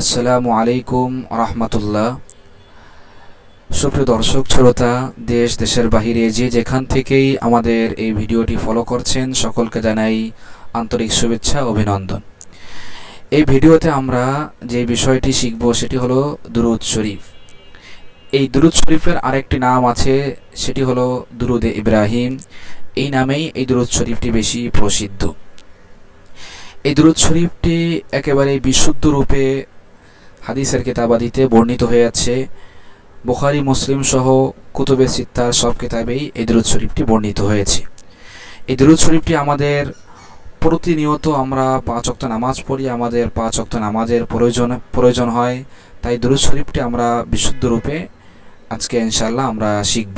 আসসালামু আলাইকুম রহমতুল্লাহ। সুপ্রিয় দর্শক, শ্রোতা, দেশ, দেশের বাহিরে যে যেখান থেকেই আমাদের এই ভিডিওটি ফলো করছেন, সকলকে জানাই আন্তরিক শুভেচ্ছা, অভিনন্দন। এই ভিডিওতে আমরা যে বিষয়টি শিখব সেটি হলো দুরুদ শরীফ। এই দুরুদ শরীফের আরেকটি নাম আছে, সেটি হলো দুরুদে ইব্রাহিম। এই নামেই এই দুরুদ শরীফটি বেশি প্রসিদ্ধ। এই দুরুদ শরীফটি একেবারে বিশুদ্ধ রূপে হাদিসের কেতাবাদিতে বর্ণিত হয়ে আছে বুখারি, মুসলিম সহ কুতুবে সিত্তার সব কিতাবেই এই দরুদ শরীফটি বর্ণিত হয়েছে। এই দুরুদ শরীফটি আমাদের প্রতিনিয়ত আমরা পাঁচ অক্ত নামাজ পড়ি, আমাদের পাঁচ অক্ত নামাজের প্রয়োজন প্রয়োজন হয়, তাই দুরুদ শরীফটি আমরা বিশুদ্ধ রূপে আজকে ইনশাল্লাহ আমরা শিখব।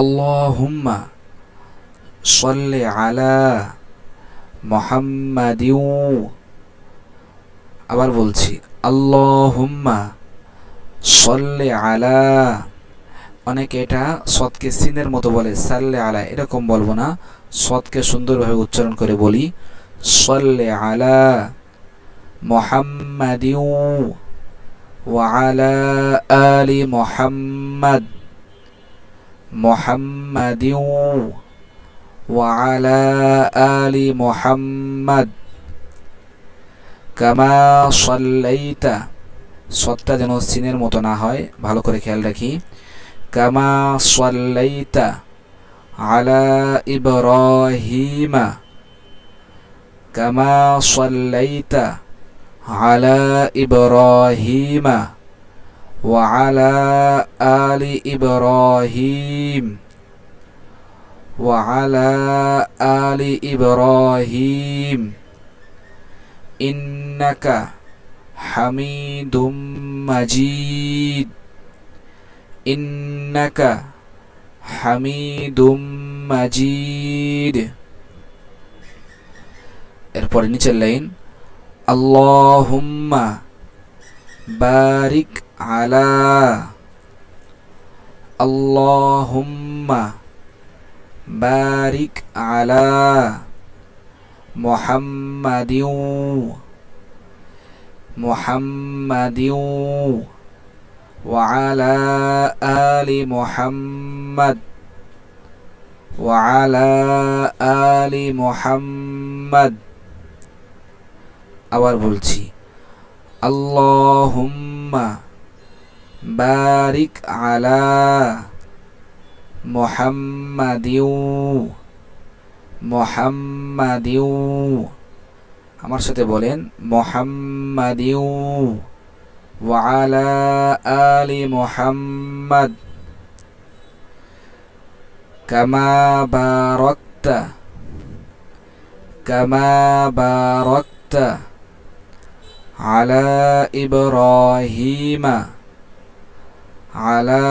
আল্লাহুম্মা সাল্লি আলা মুহাম্মাদিউ আবার বলছি আল্লাহুম্মা সল্লে আলা অনেকে এটা সৎকে সিনের মতো বলে সাল্লে আলা এরকম বলবো না সৎকে সুন্দরভাবে উচ্চারণ করে বলি সল্লে আলা মোহাম্মদিউ وعلى آل محمد محمد وعلى آل محمد কামা সল্লাইতা সৎটা যেন সিনের মতো না হয় ভালো করে খেয়াল রাখি কামা সল্লাইতা আলা ইব্রাহিমা কামা সল্লাইতা আলা ইব্রাহিমা وعلى آل إبراهيم وعلى آل إبراهيم ইন্নাকা হামিদুম মাজিদ। ইন্নাকা হামিদুম মাজিদ। এরপরে নিচের লাইন, আল্লাহুম্মা বারিক আলা। আল্লাহুম্মা বারিক আলা। محمد محمد وعلى آل محمد وعلى آل محمد আবার বলছি আল্লাহুম্মা বারিক আলা মুহাম্মাদিউ মোহাম্মাদিউ আমার সাথে বলেন মোহাম্মাদিউ ওয়ালা আলি মোহাম্মদ কামা বারকতা কামা বারকতা على إبراهيم على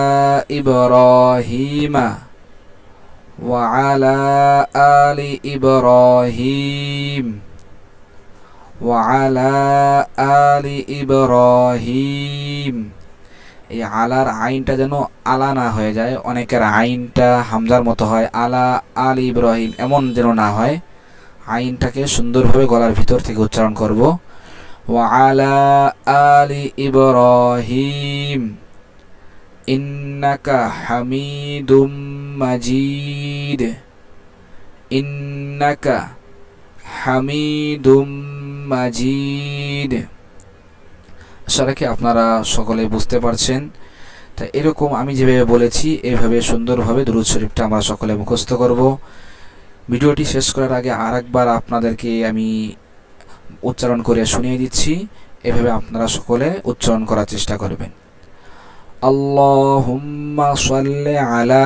إبراهيم وعلى آل إبراهيم وعلى آل إبراهيم এই আলার আইনটা যেন আলা না হয়ে যায় অনেকের আইনটা হামজার মতো হয় আলা আল ইব্রাহিম এমন যেন না হয় আইনটাকে সুন্দরভাবে গলার ভিতর থেকে উচ্চারণ করব ওয়ালা আলি ইব্রাহিম ইন্নাকা হামিদুম মাজিদ ইন্নাকা হামিদুম মাজিদ আশা আপনারা সকলে বুঝতে পারছেন। তা এরকম আমি যেভাবে বলেছি, এভাবে সুন্দরভাবে দুরুদ শরীফটা আমরা সকলে মুখস্থ করব। ভিডিওটি শেষ করার আগে আর একবার আপনাদেরকে আমি উচ্চারণ করে শুনিয়ে দিচ্ছি। এভাবে আপনারা সকলে উচ্চারণ করার চেষ্টা করবেন। আল্লাহ আলা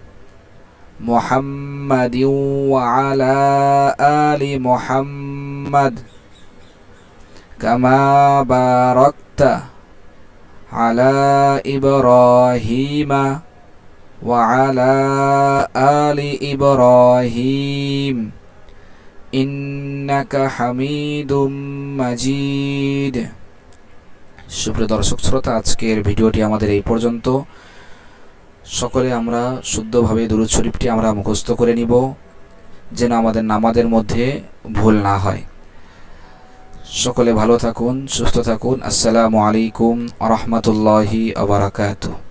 محمد وعلى آل محمد كما باركت على إبراهيم وعلى آل إبراهيم إنك حميد مجيد সুপ্রিয় দর্শক শ্রোতা আজকের ভিডিওটি আমাদের এই পর্যন্ত সকলে আমরা শুদ্ধভাবে দুরুদ শরীফটি আমরা মুখস্থ করে নিব, যেন আমাদের নামাজের মধ্যে ভুল না হয়। সকলে ভালো থাকুন, সুস্থ থাকুন। আসসালামু আলাইকুম আ রহমতুল্লাহি আবরাকাতুহ